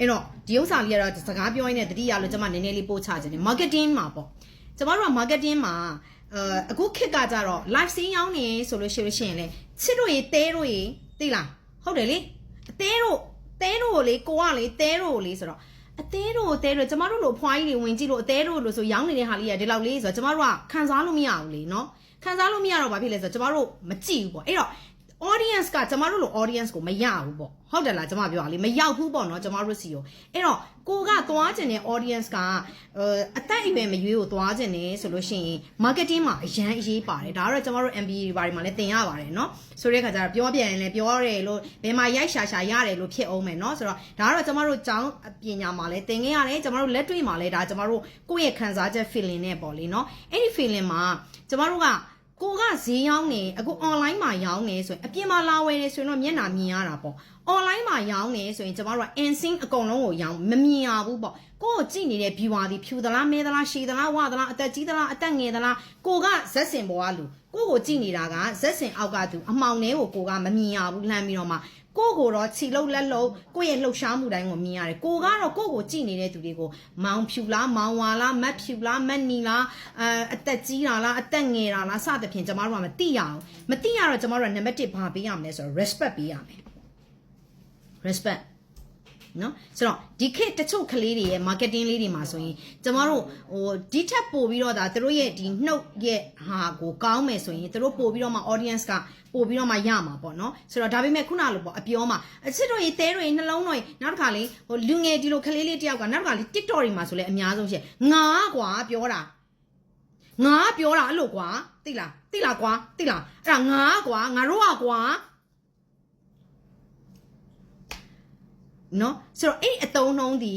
အဲ့တော့ဒီဥစ္စာလေးကတော့စကားပြောရင်းနဲ့တတိယလို့ကျွန်မနည်းနည်းလေးပို့ချခြင်းတယ် marketing မှာပေါ့ကျမတို့က marketing မှာအဲအခုခေတ်ကကြတော့ live scene ရောင်းနေဆိုလို့ရှိလို့ရှိရင်လေချစ်တို့ရေတဲတို့ရေသိလားဟုတ်တယ်လေအသေးတို့တဲတို့ကိုလေကိုကလေတဲတို့ကိုလေဆိုတော့အသေးတို့တဲတို့ကျမတို့လိုဖွားကြီးတွေဝင်ကြည့်လို့အသေးတို့လို့ဆိုရောင်းနေတဲ့ဟာလေးကဒီလောက်လေးဆိုတော့ကျမတို့ကခံစားလို့မရဘူးလေနော်ခံစားလို့မရတော့ဘာဖြစ်လဲဆိုတော့ကျမတို့မကြည့်ဘူးပေါ့အဲ့တော့ audience ကကျမတို့လို audience ကိုမရဘူးပေါ့ဟုတ်တယ်လားကျမပြောတာလေမရောက်ဘူးပေါ့နော်ကျမတို့စီရောအဲ့တော့ကိုကသွားကျင်တဲ့ audience ကအသက်အရွယ်မရွေးကိုသွားကျင်တယ်ဆိုလို့ရှိရင် marketing မှာအရန်အရေးပါတယ်ဒါကတော့ကျမတို့ MBA တွေဘာတွေမှာလည်းသင်ရပါတယ်နော်ဆိုတဲ့အခါကျတော့ပြောပြန်ရင်လည်းပြောရတယ်လို့ဘယ်မှာရိုက်ရှာရှာရတယ်လို့ဖြစ်အောင်မယ်နော်ဆိုတော့ဒါကတော့ကျမတို့ကျောင်းပညာမှာလည်းသင်ခဲ့ရတယ်ကျမတို့လက်တွေ့မှာလည်းဒါကျမတို့ကိုယ့်ရဲ့ခံစားချက် feeling နဲ့ပေါ့လေနော်အဲ့ဒီ feeling မှာကျမတို့က ကိုကဈေးရောက်နေအခု online မှာရောင်းနေဆိုရင်အပြင်မှာလာဝယ်နေဆိုရင်တော့မျက်နှာမြင်ရတာပေါ့ online မှာရောင်းနေဆိုရင်ကျမတို့က insync အကုန်လုံးကိုရောင်းမမြင်ရဘူးပေါ့ကိုကိုကြည့်နေတဲ့ viewer ဒီဖြူသလားမဲသလားရှည်သလားဝသလားအသက်ကြီးသလားအသက်ငယ်သလားကိုကဇက်စင်ပေါ်ကလူကိုကိုကြည့်နေတာကဇက်စင်အောက်ကသူအမောင်ထဲကိုကိုကမမြင်ရဘူးလှမ်းပြီးတော့မှ ကိုကိုတော့ခြိလုတ်လက်လုံးကိုရဲ့လှုပ်ရှားမှုတိုင်းကိုမြင်ရတယ်ကိုကတော့ကိုကိုကြည့်နေတဲ့သူတွေကိုမောင်ဖြူလားမောင်ဝါလားမတ်ဖြူလားမတ်နီလားအဲအသက်ကြီးတာလားအသက်ငယ်တာလားစသဖြင့်ကျမတို့ကမသိရအောင်မသိရတော့ကျမတို့ကနံပါတ်1ဘာပေးရမလဲဆိုတော့ respect ပေးရမယ် respect နော်ဆိုတော့ဒီခေတ်တချို့ကလေးတွေရဲ့ marketing လေးတွေမှာဆိုရင်ကျမတို့ဟိုဒီထက်ပိုပြီးတော့ဒါသူတို့ရဲ့ဒီနှုတ်ရဲ့ဟာကိုကောင်းမယ်ဆိုရင်သူတို့ပို့ပြီးတော့မှ audience ကပို့ပြီးတော့မှရမှာပေါ့နော်ဆိုတော့ဒါပေမဲ့ခုနလိုပေါ့အပြောမှာအချစ်တို့ရေတဲတို့ရေနှလုံးတို့ရေနောက်တစ်ခါလေးဟိုလူငယ်ဒီလိုကလေးလေးတယောက်ကနောက်တစ်ခါလေး TikTok တွေမှာဆိုလဲအများဆုံးရှိငါကွာပြောတာငါပြောတာအဲ့လိုကွာသိလားသိလားကွာသိလားအဲ့ဒါငါကွာငါတို့ကကွာ နော်ဆိုတော့အဲ့အတုံးနှုံးဒီ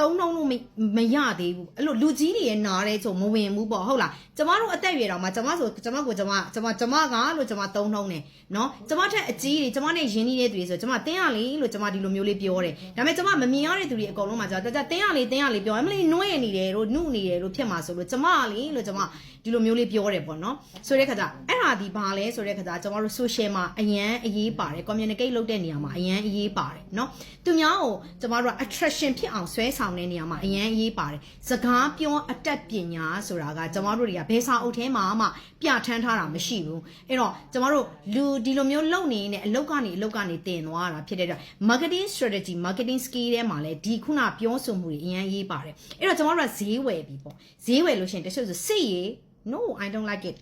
တုံးနှုံးလို့မမရသေးဘူးအဲ့လိုလူကြီးတွေရဲ့နားတဲ့ဆိုမဝင်ဘူးပေါ့ဟုတ်လားကျမတို့အသက်အရွယ်တော်မှာကျမဆိုကျမကိုကျမကျမကျမကလို့ကျမတုံးနှုံးတယ်နော်ကျမထက်အကြီးတွေကျမနဲ့ရင်းနှီးတဲ့သူတွေဆိုကျမတင်းရလေလို့ကျမဒီလိုမျိုးလေးပြောတယ်ဒါပေမဲ့ကျမမမြင်ရတဲ့သူတွေအကုန်လုံးမှာကျတော့တင်းရလေတင်းရလေပြောအမလေးနှွဲ့နေတယ်လို့နှုတ်နေတယ်လို့ဖြစ်မှာဆိုလို့ကျမလေလို့ကျမဒီလိုမျိုးလေးပြောတယ်ပေါ့နော်ဆိုတဲ့ခါကျအဲ့ဟာဒီဘာလဲဆိုတဲ့ခါကျကျမတို့ social မှာအရန်အရေးပါတယ် communicate လုပ်တဲ့နေရာမှာအရန်အရေးပါတယ်နော်သူများကိုကျမတို့က attraction ဖြစ်အောင်ဆွဲဆောင်တဲ့နေရာမှာအရန်အရေးပါတယ်စကားပြောအတတ်ပညာဆိုတာကကျမတို့တွေကဘယ်စာအုပ်ထဲမှာမှပြဋ္ဌာန်းထားတာမရှိဘူးအဲ့တော့ကျမတို့လူဒီလိုမျိုးလုပ်နေနေအလုပ်ကနေအလုပ်ကနေတင်သွားတာဖြစ်တဲ့အတွက် marketing strategy marketing skill ထဲမှာလည်းဒီခုနပြောဆိုမှုတွေအရန်အရေးပါတယ်အဲ့တော့ကျမတို့ကဈေးဝယ်ပြီပေါ့ဈေးဝယ်လို့ရှိရင်တချို့ဆိုစိတ်ရည် no i don't like it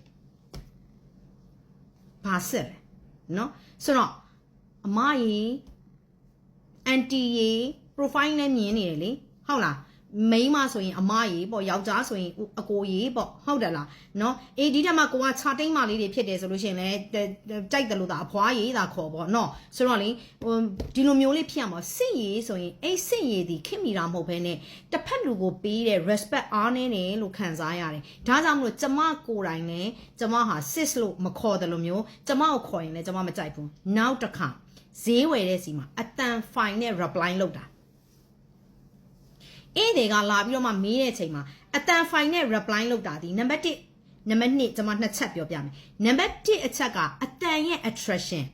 ဘာဆက်လဲနော်ဆိုတော့အမကြီးအန်တီကြီး profile နဲ့မြင်နေတယ်လေဟုတ်လား မိန်းမဆိုရင်အမကြီးပေါ့ယောက်ျားဆိုရင်အကိုကြီးပေါ့ဟုတ်တယ်လားနော်အေးဒီတက်မှာကိုကခြာတိတ်မလေးတွေဖြစ်တယ်ဆိုလို့ရှိရင်လည်းကြိုက်တယ်လို့သာအဖွားကြီးသာခေါ်ပေါ့နော်ဆိုတော့လေဟိုဒီလိုမျိုးလေးဖြစ်ရမှာစစ်ရေးဆိုရင်အဲ့စစ်ရေးဒီခင်မိတာမဟုတ်ဘဲနဲ့တစ်ဖက်လူကိုပေးတဲ့ respect အားနည်းတယ်လို့ခံစားရတယ်ဒါကြောင့်မလို့ကျမကိုယ်တိုင်လည်းကျမဟာ sis လို့မခေါ်တယ်လို့မျိုးကျမကိုခေါ်ရင်လည်းကျမမကြိုက်ဘူးနောက်တစ်ခါဈေးဝယ်တဲ့စီမှာအတန် fine နဲ့ reply လုပ်တာ အေးတွေကလာပြီးတော့မှမေးတဲ့ချိန်မှာအတန်ဖိုင်နဲ့ reply လုပ်တာဒီနံပါတ်1နံပါတ်2ကျွန်မနှစ်ချက်ပြောပြမယ်နံပါတ်1အချက်ကအတန်ရဲ့ attraction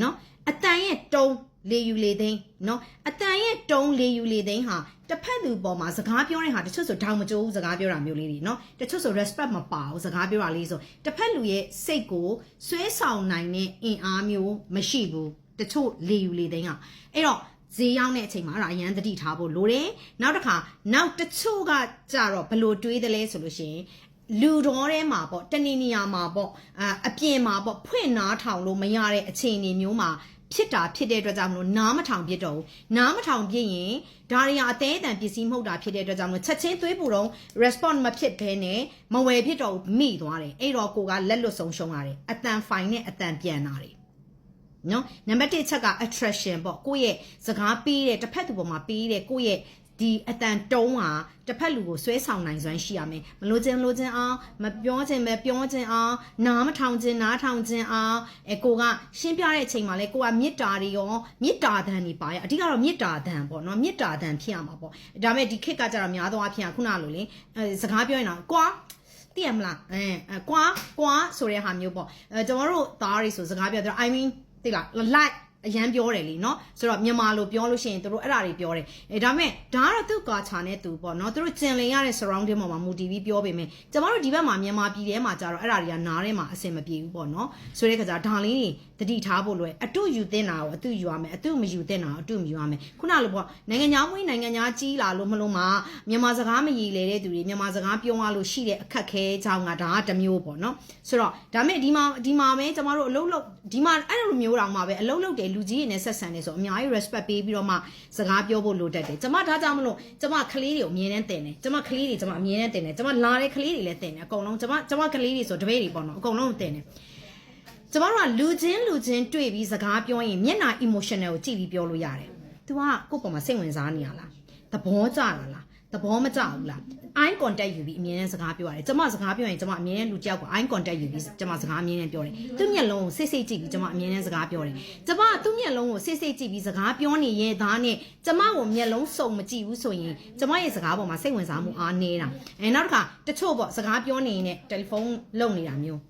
နော်အတန်ရဲ့တုံးလေယူလေသိန်းနော်အတန်ရဲ့တုံးလေယူလေသိန်းဟာတစ်ဖက်သူပေါ်မှာစကားပြောတဲ့ဟာတချို့ဆိုထောင်မကြိုးစကားပြောတာမျိုးလေးတွေနော်တချို့ဆို respect မပါဘူးစကားပြောတာလေးဆိုတစ်ဖက်လူရဲ့စိတ်ကိုဆွဲဆောင်နိုင်တဲ့အင်အားမျိုးမရှိဘူးတချို့လေယူလေသိန်းကအဲ့တော့ ဈေးရောက်တဲ့အချိန်မှာအဲ့ဒါအရန်တတိထားဖို့လိုတယ်နောက်တစ်ခါနောက်တချို့ကကြတော့ဘလို့တွေးတယ်လဲဆိုလို့ရှိရင်လူတော်ထဲမှာပေါ့တနေနေရာမှာပေါ့အာအပြင်မှာပေါ့ဖွင့်နားထောင်လို့မရတဲ့အခြေအနေမျိုးမှာဖြစ်တာဖြစ်တဲ့အတွက်ကြောင့်မလို့နားမထောင်ဖြစ်တော့ဘူးနားမထောင်ဖြစ်ရင်ဒါတွေကအသေးအတန်ပစ္စည်းမဟုတ်တာဖြစ်တဲ့အတွက်ကြောင့်မလို့ချက်ချင်းသွေးပူတော့ response မဖြစ်ဘဲနဲ့မဝယ်ဖြစ်တော့ဘူးမိသွားတယ်အဲ့တော့ကိုကလက်လွတ်ဆုံးရှုံးရတယ်အတန်ဖိုင်နဲ့အတန်ပြန်တာတယ် နော်နံပါတ်1ချက်က attraction ပေါ့ကိုယ့်ရဲ့စကားပေးတဲ့တစ်ဖက်သူပေါ်မှာပေးတဲ့ကိုယ့်ရဲ့ဒီအတန်တုံးဟာတစ်ဖက်လူကိုဆွဲဆောင်နိုင်စွမ်းရှိရမယ်မလို့ခြင်းလို့ခြင်းအောင်မပြောခြင်းပဲပြောခြင်းအောင်နားမထောင်ခြင်းနားထောင်ခြင်းအောင်အဲကိုကရှင်းပြတဲ့အချိန်မှာလဲကိုကမေတ္တာတွေရောမေတ္တာသံတွေပါရအဓိကတော့မေတ္တာသံပေါ့နော်မေတ္တာသံဖြစ်ရမှာပေါ့ဒါပေမဲ့ဒီခေတ်ကကြတော့များသောအားဖြင့်ခုနလိုလေအဲစကားပြောရင်တော့ကွာသိရမလားအဲကွာကွာဆိုတဲ့ဟာမျိုးပေါ့အဲကျွန်တော်တို့သားတွေဆိုစကားပြောတယ် I mean သိလား like အရန်ပြောတယ်လीเนาะဆိုတော့မြန်မာလိုပြောလို့ရှိရင်တို့အဲ့ဒါတွေပြောတယ်အဲဒါမဲ့ဒါကတော့သူ့ကာချာနဲ့သူပေါ့เนาะတို့ကျင်လင်ရတဲ့ surrounding ပေါ်မှာမူတည်ပြီးပြောပေမဲ့ကျမတို့ဒီဘက်မှာမြန်မာပြည်ထဲမှာကြတော့အဲ့ဒါတွေကနားထဲမှာအဆင်မပြေဘူးပေါ့เนาะဆိုတဲ့ခါကျဒါလေးတွေ တတိထားဖို့လိုတယ်အတုယူသင့်တာကိုအတုယူရမယ်အတုမယူသင့်တာကိုအတုမယူရမယ်ခုနလိုပေါ့နိုင်ငံသားမွေးနိုင်ငံသားကြီးလာလို့မလို့မှမြန်မာစကားမရည်လေတဲ့သူတွေမြန်မာစကားပြောရလို့ရှိတဲ့အခက်ခဲကြောင့်ကဒါကတမျိုးပေါ့နော်ဆိုတော့ဒါမဲ့ဒီမှာဒီမှာပဲကျမတို့အလုပ်လုပ်ဒီမှာအဲ့လိုမျိုးတောင်မှပဲအလုပ်လုပ်တယ်လူကြီးတွေနဲ့ဆက်ဆံတယ်ဆိုအများကြီး respect ပေးပြီးတော့မှစကားပြောဖို့လိုတတ်တယ်ကျမဒါကြောင့်မလို့ကျမကလေးတွေကိုအမြဲတမ်းတင်တယ်ကျမကလေးတွေကျမအမြဲတမ်းတင်တယ်ကျမလာတဲ့ကလေးတွေလည်းတင်တယ်အကုန်လုံးကျမကျမကလေးတွေဆိုတပည့်တွေပေါ့နော်အကုန်လုံးတင်တယ် ကျမတို့ကလူချင်းလူချင်းတွေ့ပြီးစကားပြောရင်မျက်နှာ emotional ကိုကြည့်ပြီးပြောလို့ရတယ်။ तू ကကိုယ့်ပေါ်မှာစိတ်ဝင်စားနေရလား။သဘောကျတာလား။သဘောမကျဘူးလား။ eye contact ယူပြီးအမြင်နဲ့စကားပြောရတယ်။ကျမစကားပြောရင်ကျမအမြင်နဲ့လူတစ်ယောက်က eye contact ယူပြီးကျမစကားအမြင်နဲ့ပြောတယ်။သူ့မျက်လုံးကိုစိတ်စိတ်ကြည့်ပြီးကျမအမြင်နဲ့စကားပြောတယ်။ကျမကသူ့မျက်လုံးကိုစိတ်စိတ်ကြည့်ပြီးစကားပြောနေရဲ့သားနဲ့ကျမကိုမျက်လုံးစုံမကြည့်ဘူးဆိုရင်ကျမရဲ့စကားပေါ်မှာစိတ်ဝင်စားမှုအားနေတာ။အဲနောက်တစ်ခါတချို့ပေါ့စကားပြောနေရင်လည်းတယ်လီဖုန်းလုပ်နေတာမျိုး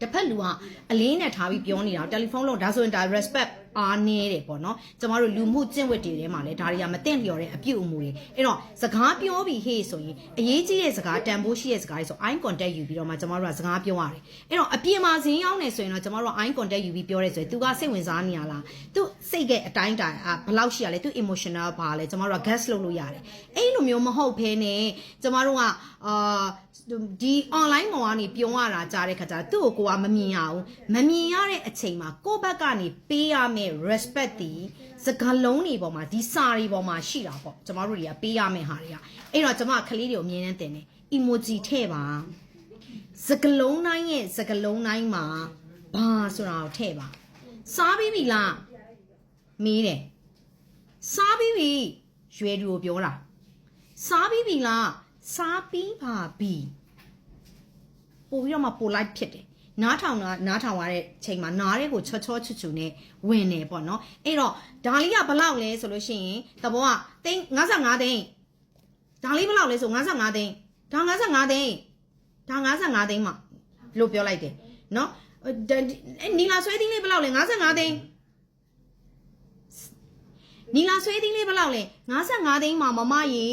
တစ်ဖက်လူကအလေးနဲ့ထားပြီးပြောနေတာတယ်လီဖုန်းလို့ဒါဆိုရင်ဒါ respect အားနည်းတယ်ပေါ့နော်ကျမတို့လူမှုကျင့်ဝတ်တွေထဲမှာလည်းဒါတွေကမသိလျော်တဲ့အပြုအမူတွေအဲ့တော့စကားပြောပြီးဟေ့ဆိုရင်အရေးကြီးတဲ့စကားတန်ဖိုးရှိတဲ့စကားတွေဆို eye contact ယူပြီးတော့မှကျမတို့ကစကားပြောရတယ်အဲ့တော့အပြင်မှာဇင်းရောက်နေဆိုရင်တော့ကျမတို့က eye contact ယူပြီးပြောရဲဆိုရင်သူကစိတ်ဝင်စားနေရလားသူစိတ်ကအတိုင်းတာဘယ်လောက်ရှိရလဲသူ emotional ပါလဲကျမတို့က guess လုပ်လို့ရတယ်အဲ့လိုမျိုးမဟုတ်ဘဲနဲ့ကျမတို့ကအာဒီ online ပေါ်ကနေပြောရတာကြားတဲ့ခါကျတော့သူ့ကိုကိုကမမြင်ရဘူးမမြင်ရတဲ့အချိန်မှာကိုယ့်ဘက်ကနေပေးရမယ့် respect ဒီစကားလုံးတွေပေါ်မှာဒီစာတွေပေါ်မှာရှိတာပေါ့ကျမတို့တွေကပေးရမယ့်ဟာတွေကအဲ့တော့ကျမကလေးတွေကိုအမြင်နဲ့တင်တယ် emoji ထည့်ပါစကားလုံးတိုင်းရဲ့စကားလုံးတိုင်းမှာဘာဆိုတာကိုထည့်ပါစားပြီးပြီလားမေးတယ်စားပြီးပြီရွယ်သူကိုပြောတာစားပြီးပြီလားစားပြီးပါပြီပို့ပြီးတော့မှပို့လိုက်ဖြစ်တယ် နားထောင်တာနားထောင်ရတဲ့ချိန်မှာနားတဲ့ကိုချောချောချွချွနဲ့ဝင်နေပေါ့နော်အဲ့တော့ဒါလေးကဘလောက်လဲဆိုလို့ရှိရင်တဘောကသိန်း55သိန်းဒါလေးဘလောက်လဲဆို55သိန်းဒါ55သိန်းဒါ55သိန်းမှာလို့ပြောလိုက်တယ်နော်နီလာဆွဲသီးလေးဘလောက်လဲ55သိန်းနီလာဆွဲသီးလေးဘလောက်လဲ55သိန်းမှာမမရေ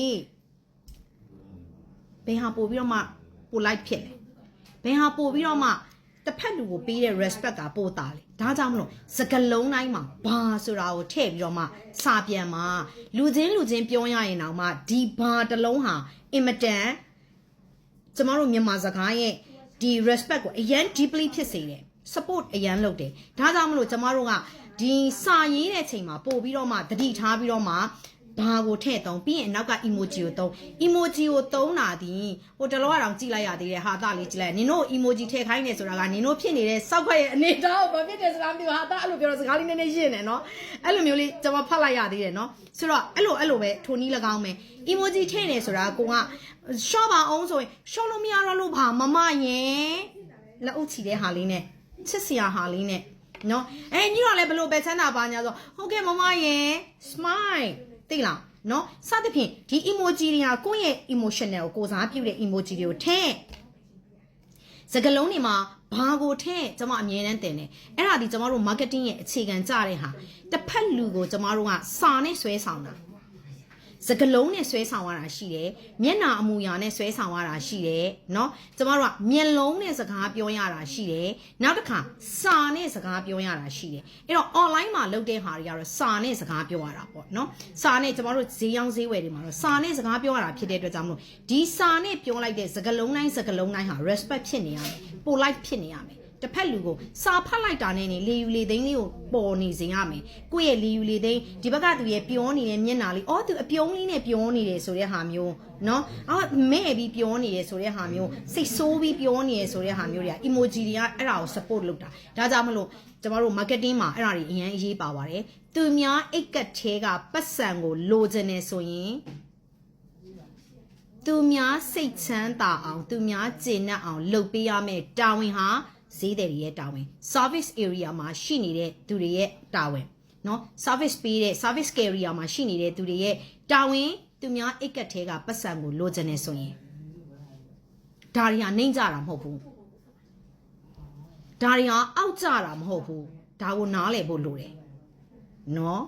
ဘယ်ဟာပို့ပြီးတော့မှပို့လိုက်ဖြစ်လဲဘယ်ဟာပို့ပြီးတော့မှ တစ်ဖက်လူကိုပေးတဲ့ respect ကပိုတာလေဒါကြောင့်မလို့စကလုံးတိုင်းမှာဘာဆိုတာကိုထည့်ပြီးတော့မှစာပြန်မှာလူချင်းလူချင်းပြောရရင်တော့မှဒီဘာတစ်လုံးဟာအင်မတန်ကျမတို့မြန်မာစကားရဲ့ဒီ respect ကိုအရန် deeply ဖြစ်စေတယ် support အရန်လုပ်တယ်ဒါကြောင့်မလို့ကျမတို့ကဒီစာရေးတဲ့ချိန်မှာပို့ပြီးတော့မှတတိထားပြီးတော့မှ ဘာကိုထည့်သုံးပြီးရင်နောက်က emoji ကိုသုံး emoji ကိုသုံးတာဒီဟိုတလောကတော့ကြည့်လိုက်ရသေးတယ်ဟာသားလေးကြည့်လိုက်နင်တို့ emoji ထည့်ခိုင်းနေဆိုတာကနင်တို့ဖြစ်နေတဲ့စောက်ခွက်ရဲ့အနေတောင်ဘာဖြစ်တယ်စကားမျိုးဟာသားအဲ့လိုပြောတော့စကားလေးနည်းနည်းရှင်းနေနော်အဲ့လိုမျိုးလေးကျွန်မဖတ်လိုက်ရသေးတယ်နော်ဆိုတော့အဲ့လိုအဲ့လိုပဲထိုနည်း၎င်းပဲ emoji ထည့်နေဆိုတာကိုက short ပါအောင်ဆိုရင် short လို့မရတော့လို့ဘာမမရင်လက်အုပ်ချီတဲ့ဟာလေးနဲ့ချစ်စရာဟာလေးနဲ့နော်အဲညီတော့လည်းဘလို့ပဲချမ်းသာပါညာဆိုဟုတ်ကဲ့မမရင် smile သိလားနော်စသဖြင့်ဒီ emoji တွေဟာကိုယ့်ရဲ့ emotional ကိုကိုစားပြုတဲ့ emoji တွေကိုထည့်စကလုံးတွေမှာဘာကိုထည့်ကျွန်မအမြဲတမ်းတင်တယ်အဲ့ဒါဒီကျွန်တော်တို့ marketing ရဲ့အခြေခံကြတဲ့ဟာတစ်ဖက်လူကိုကျွန်တော်တို့ကစာနဲ့ဆွဲဆောင်တာ စကလုံးနဲ့ဆွဲဆောင်ရတာရှိတယ်မျက်နာအမူအရာနဲ့ဆွဲဆောင်ရတာရှိတယ်เนาะကျမတို့ကမျက်လုံးနဲ့စကားပြောရတာရှိတယ်နောက်တစ်ခါစာနဲ့စကားပြောရတာရှိတယ်အဲ့တော့ online မှာလုပ်တဲ့ဟာတွေကတော့စာနဲ့စကားပြောရတာပေါ့เนาะစာနဲ့ကျမတို့ဈေးရောင်းဈေးဝယ်တွေမှာတော့စာနဲ့စကားပြောရတာဖြစ်တဲ့အတွက်ကြောင့်မလို့ဒီစာနဲ့ပြောလိုက်တဲ့စကလုံးတိုင်းစကလုံးတိုင်းဟာ respect ဖြစ်နေရမယ်ပိုလိုက်ဖြစ်နေရမယ် တစ်ဖက်လူကိုစာဖတ်လိုက်တာနဲ့နေလေယူလေသိန်းလေးကိုပေါ်နေစေရမယ်ကိုယ့်ရဲ့လေယူလေသိန်းဒီဘက်ကသူရဲ့ပြောနေတဲ့မျက်နှာလေးအော်သူအပြုံးလေးနဲ့ပြောနေတယ်ဆိုတဲ့ဟာမျိုးနော်အော်မဲ့ပြီးပြောနေတယ်ဆိုတဲ့ဟာမျိုးစိတ်ဆိုးပြီးပြောနေတယ်ဆိုတဲ့ဟာမျိုးတွေက emoji တွေကအဲ့ဒါကို support လုပ်တာဒါကြောင့်မလို့ကျမတို့ marketing မှာအဲ့ဒါတွေအရင်အရေးပါပါတယ်သူများအိတ်ကတ်သေးကပတ်စံကိုလိုချင်နေဆိုရင်သူများစိတ်ချမ်းသာအောင် သူများကျေနပ်အောင် လုပ်ပေးရမယ့်တာဝန်ဟာ ဈေးသည်တွေရဲ့တာဝန် service area မှာရှိနေတဲ့သူတွေရဲ့တာဝန်နော် service ပေးတဲ့ service carrier မှာရှိနေတဲ့သူတွေရဲ့တာဝန်သူများအိတ်ကတ်ထဲကပတ်စံကိုလိုချင်နေဆိုရင်ဒါတွေဟာနှိမ့်ကြတာမဟုတ်ဘူးဒါတွေဟာအောက်ကြတာမဟုတ်ဘူးဒါကိုနားလည်ဖို့လိုတယ်နော်